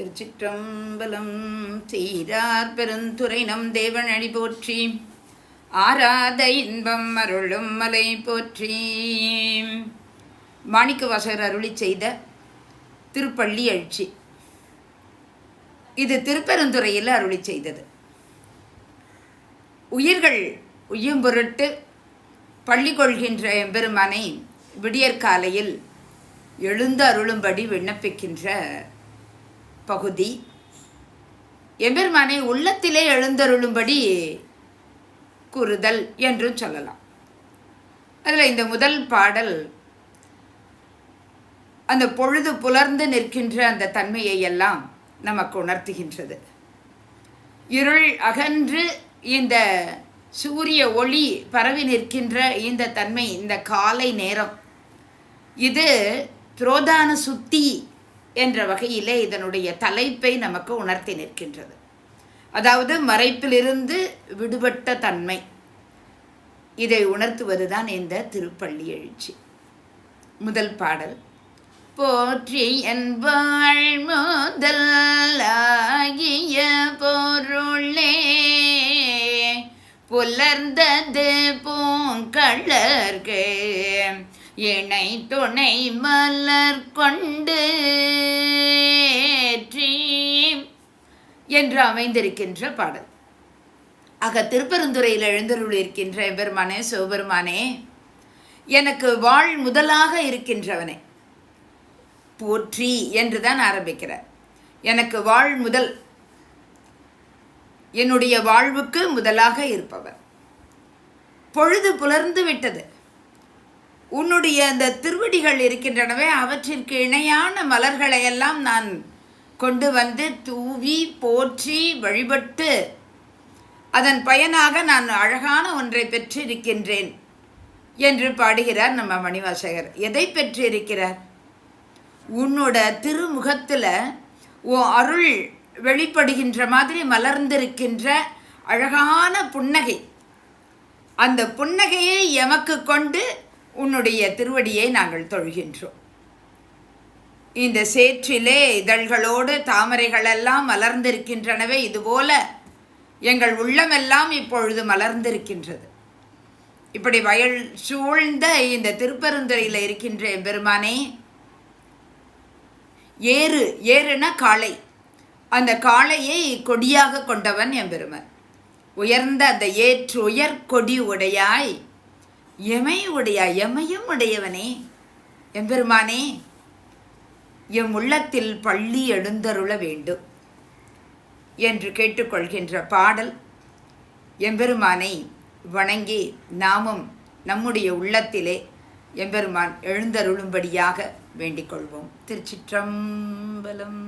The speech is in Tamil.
திருச்சிற்றம்பலம் செய்தார் பெருந்துரை நம் தேவனடி போற்றி. ஆராத இன்பம் அருளும் மலை போற்றி. மாணிக்க வாசகர் அருளி செய்த திருப்பள்ளி எழுச்சி இது திருப்பெருந்துறையில் அருளி செய்தது. உயிர்கள் உயம்பொருட்டு பள்ளி கொள்கின்ற எம்பெருமானை விடியற்காலையில் எழுந்து அருளும்படி விண்ணப்பிக்கின்ற பகுதி. எம்பெருமானை உள்ளத்திலே எழுந்தருளும்படி கூறுதல் என்றும் சொல்லலாம். அதில் இந்த முதல் பாடல் அந்த பொழுது புலர்ந்து நிற்கின்ற அந்த தன்மையை எல்லாம் நமக்கு உணர்த்துகின்றது. இருள் அகன்று இந்த சூரிய ஒளி பரவி நிற்கின்ற இந்த தன்மை இந்த காலை நேரம். இது புரோதான சுத்தி என்ற வகையிலே இதனுடைய தலைப்பை நமக்கு உணர்த்தி நிற்கின்றது. அதாவது மறைப்பிலிருந்து விடுபட்ட தன்மை. இதை உணர்த்துவதுதான் இந்த திருப்பள்ளி எழுச்சி. முதல் பாடல். போற்றி என்பாள் முதல் ஆகிய பொருளே புலர்ந்தது பூங்கழற்கு இணை துணை மலர் கொண்டு என்று அமைந்திருக்கின்ற பாடல். ஆக திருப்பெருந்துறையில் எழுந்தருள் இருக்கின்ற எம்பெருமானே சிவபெருமானே எனக்கு வாழ் முதலாக இருக்கின்றவனே. போற்றி என்று தான் ஆரம்பிக்கிறார். எனக்கு வாழ் முதல் என்னுடைய வாழ்வுக்கு முதலாக இருப்பவர். பொழுது புலர்ந்து விட்டது. உன்னுடைய அந்த திருவடிகள் இருக்கின்றனவே அவற்றிற்கு இணையான மலர்களை எல்லாம் நான் கொண்டு வந்து தூவி போற்றி வழிபட்டு அதன் பயனாக நான் அழகான ஒன்றை பெற்றிருக்கின்றேன் என்று பாடுகிறார் நம்ம மணிவாசகர். எதை பெற்றிருக்கிறார்? உன்னோட திருமுகத்தில் ஓ அருள் வெளிப்படுகின்ற மாதிரி மலர்ந்திருக்கின்ற அழகான புன்னகை. அந்த புன்னகையை எமக்கு கொண்டு உன்னுடைய திருவடியை நாங்கள் தொழுகின்றோம். இந்த சேற்றிலே இதழ்களோடு தாமரைகளெல்லாம் மலர்ந்திருக்கின்றனவே இதுபோல எங்கள் உள்ளமெல்லாம் இப்பொழுது மலர்ந்திருக்கின்றது. இப்படி வயல் சூழ்ந்த இந்த திருப்பெருந்துறையில் இருக்கின்ற எம்பெருமானே ஏறு ஏறுனா காளை. அந்த காளையை கொடியாக கொண்டவன் எம்பெருமன். உயர்ந்த அந்த ஏற்று உயர் கொடி உடையாய் எமை உடையாய் எமையும் உடையவனே. எம்பெருமானே எம் உள்ளத்தில் பள்ளி எழுந்தருள வேண்டும் என்று கேட்டுக்கொள்கின்ற பாடல் எம்பெருமானை வணங்கி நாமும் நம்முடைய உள்ளத்திலே எம்பெருமான் எழுந்தருளும்படியாக வேண்டிக் கொள்வோம். திருச்சிற்றம்பலம்